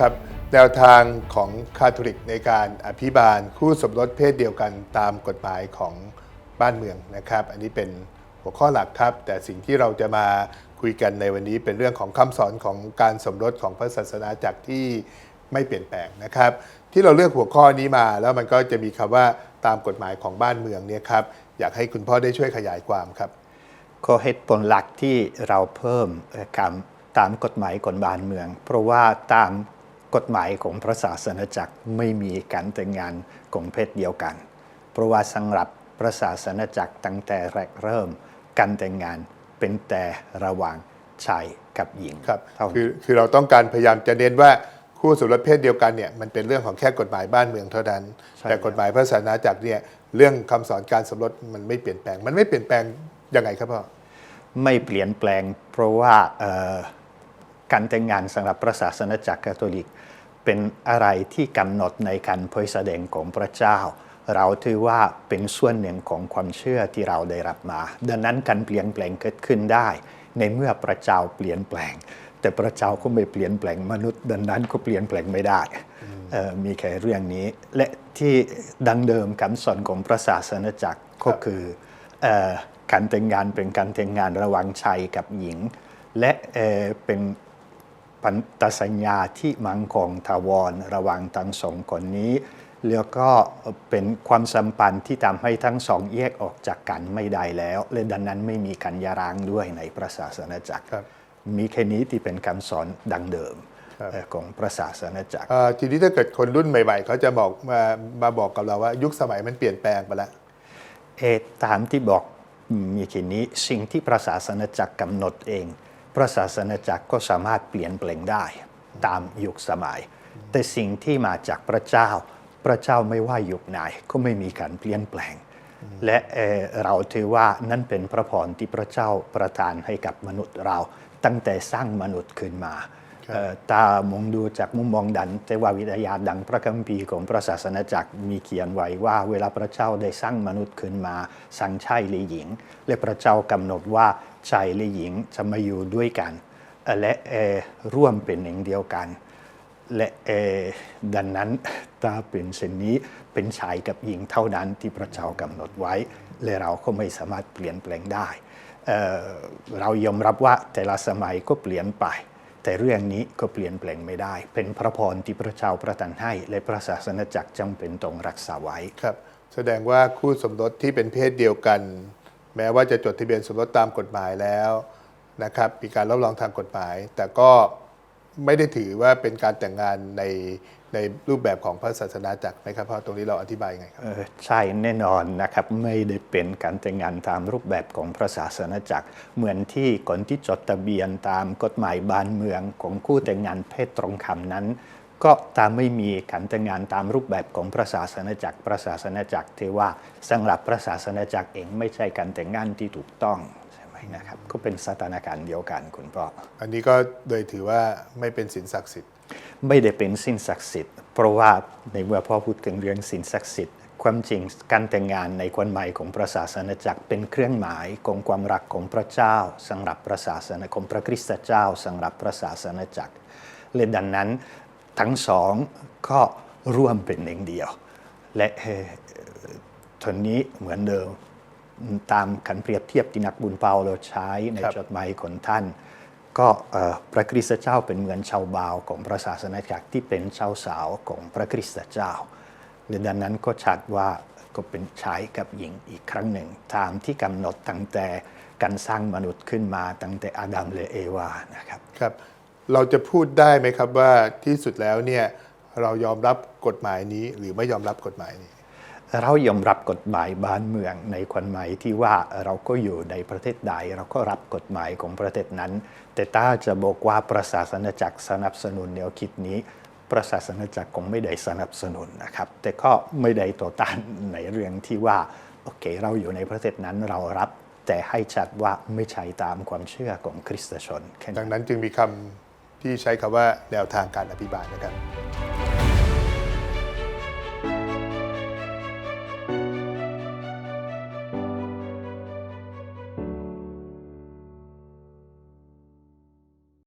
ครับแนวทางของคาทอลิกในการอภิบาลคู่สมรสเพศเดียวกันตามกฎหมายของบ้านเมืองนะครับ อันนี้เป็นหัวข้อหลักครับ แต่สิ่งที่เราจะมาคุยกันในวันนี้เป็นเรื่องของคำสอนของการสมรสของพระศาสนาจักที่ไม่เปลี่ยนแปลงนะครับ ที่เราเลือกหัวข้อนี้มาแล้วมันก็จะมีคำว่าตามกฎหมายของบ้านเมืองเนี่ยครับอยากให้คุณพ่อได้ช่วยขยายความครับก็เหตุผลหลักที่เราเพิ่มคำตามกฎหมายกฎบ้านเมือง เพราะว่าตาม กฎหมายของพระศาสนาจักรไม่มีการแต่งงานของเพศเดียวกัน เพราะว่าสำหรับพระศาสนาจักรตั้งแต่แรกเริ่มการแต่งงานเป็นแต่ระหว่างชายกับหญิงครับเท่านั้นคือคือเราต้องการพยายามจะเน้นว่าคู่สมรสเพศเดียวกันเนี่ยมันเป็นเรื่องของแค่กฎหมายบ้านเมืองเท่านั้นใช่แต่กฎหมายพระศาสนาจักรเนี่ยเรื่องคำสอนการสมรสมันไม่เปลี่ยนแปลง มันไม่เปลี่ยนแปลงยังไงครับพ่อไม่เปลี่ยนแปลงเพราะว่าเอ่อ การแต่งงานสำหรับพระศาสนาจักรคาทอลิก เป็นอะไรที่กำหนดในการเผยแสดงของพระเจ้า เราถือว่าเป็นส่วนหนึ่งของความเชื่อที่เราได้รับมา ดังนั้นการเปลี่ยนแปลงเกิดขึ้นได้ ในเมื่อพระเจ้าเปลี่ยนแปลง แต่พระเจ้าก็ไม่เปลี่ยนแปลงมนุษย์ ดังนั้นก็เปลี่ยนแปลงไม่ได้มีแค่เรื่องนี้ และที่ดังเดิมคำสอนของพระศาสนาจักรก็คือการแต่งงานเป็นการแต่งงานระหว่างชายกับหญิง และเเป็น พันธสัญญาที่มั่งคงถาวรระหว่างทั้งสองคนนี้แล้วก็เป็นความสัมพันธ์ที่ทำให้ทั้งสองแยกออกจากกันไม่ได้แล้วและดังนั้นไม่มีการหยาร้างด้วยในพระศาสนาจักรครับมีแค่นี้ที่เป็นคำสอนดังเดิมครับเอ่อของพระศาสนาจักรเอ่อทีนี้ถ้าเกิดคนรุ่นใหม่ ๆ เขาจะบอกมามาบอกกับเราว่า ยุคสมัยมันเปลี่ยนแปลงไปแล้วเออตามที่บอกมีแค่นี้สิ่งที่พระศาสนาจักรกำหนดเองพ ระศาสนาจักรก็สามารถเปลี่ยนแปลงได้ตามยุคสมัย แต่สิ่งที่มาจากพระเจ้า พระเจ้าไม่ว่ายุคไหนก็ไม่มีการเปลี่ยนแปลง และเเราถือว่านั่นเป็นพระพรที่พระเจ้าประทานให้กับมนุษย์เรา ตั้งแต่สร้างมนุษย์ขึ้นมา ตามองดูจากมุมมองดันแต่ว่าวิทยาดังพระคัมภีร์ของพระศาสนาจักรมีเขียนไว้ว่า เวลาพระเจ้าได้สร้างมนุษย์ขึ้นมาสร้างชายและหญิง และพระเจ้ากำหนดว่าชายและหญิงจะมาอยู่ด้วยกัน และร่วมเป็นหนึ่งเดียวกัน และดังนั้นถ้าเป็นเช่นนี้เป็นชายกับหญิงเท่านั้นที่พระเจ้ากำหนดไว้ และเราก็ไม่สามารถเปลี่ยนแปลงได้เเรายอมรับว่าแต่ละสมัยก็เปลี่ยนไป แต่เรื่องนี้ก็เปลี่ยนแปลงไม่ได้ เป็นพระพรที่พระเจ้าประทานให้ และพระศาสนาจักรจำเป็นต้องรักษาไว้ครับ แสดงว่าคู่สมรสที่เป็นเพศเดียวกัน แม้ว่าจะจดทะเบียนสมรสตามกฎหมายแล้วนะครับมีการรับรองทางกฎหมาย แต่ก็ ไม่ได้ถือว่าเป็นการแต่งงานในในรูปแบบของพระศาสนาจักรไหมครับพ่อตรงนี้เราอธิบายยังไงครับเอ่อใช่แน่นอนนะครับไม่ได้เป็นการแต่งงานตามรูปแบบของพระศาสนาจักร เหมือนที่คนที่จดทะเบียนตามกฎหมายบ้านเมืองของคู่แต่งงานเพศตรงคำนั้น ก็ตามไม่มีการแต่งงานตามรูปแบบของพระศาสนาจักรพระศาสนาจักรที่ว่าสำหรับพระศาสนาจักรเองไม่ใช่การแต่งงานที่ถูกต้อง ใช่ไหมนะครับก็เป็นสถานการณ์เดียวกันคุณพ่ออันนี้ก็โดยถือว่าไม่เป็นสินศักดิ์สิทธิ์ ไม่ได้เป็นสิ่งศักดิ์สิทธิ์เพราะว่าในเมื่อพ่อพูดถึงเรื่องสิ่งศักดิ์สิทธิ์ความจริงการแต่งงานในความหมายของพระศาสนาจักรเป็นเครื่องหมายของความรักของพระเจ้าสำหรับพระศาสนาของพระคริสตเจ้าสำหรับพระศาสนาจักรและดังนั้นทั้งสองก็ร่วมเป็นหนึ่งเดียว และเอ่อทนนี้เหมือนเดิม ตามการเปรียบเทียบที่นักบุญเปาโลใช้ในครับจดหมายของท่าน ก็เอ่อพระคริสตเจ้าเป็นเหมือนชาวบาวของพระศาสนาจักรที่เป็นชาวสาวของพระคริสตเจ้าและดังนั้นก็ชัดว่าก็เป็นชายกับหญิงอีกครั้งหนึ่ง ตามที่กำหนดตั้งแต่การสร้างมนุษย์ขึ้นมาตั้งแต่อาดัมและเอวานะครับครับ เราจะพูดได้ไหมครับว่าที่สุดแล้วเนี่ยเรายอมรับกฎหมายนี้หรือไม่ยอมรับกฎหมายนี้ เรายอมรับกฎหมายบ้านเมืองในความหมายที่ว่าเราก็อยู่ในประเทศใดเราก็รับกฎหมายของประเทศนั้น แต่ถ้าจะบอกว่าประศาสนจักรสนับสนุนแนวคิดนี้ ประศาสนจักรคงไม่ได้สนับสนุนนะครับ แต่ก็ไม่ได้ต่อต้านในเรื่องที่ว่าโอเค เราอยู่ในประเทศนั้นเรารับแต่ให้ชัดว่าไม่ใช่ตามความเชื่อของคริสตชนดังนั้นจึงมีคำที่ใช้คำว่าแนวทางการอภิบาลนะครับ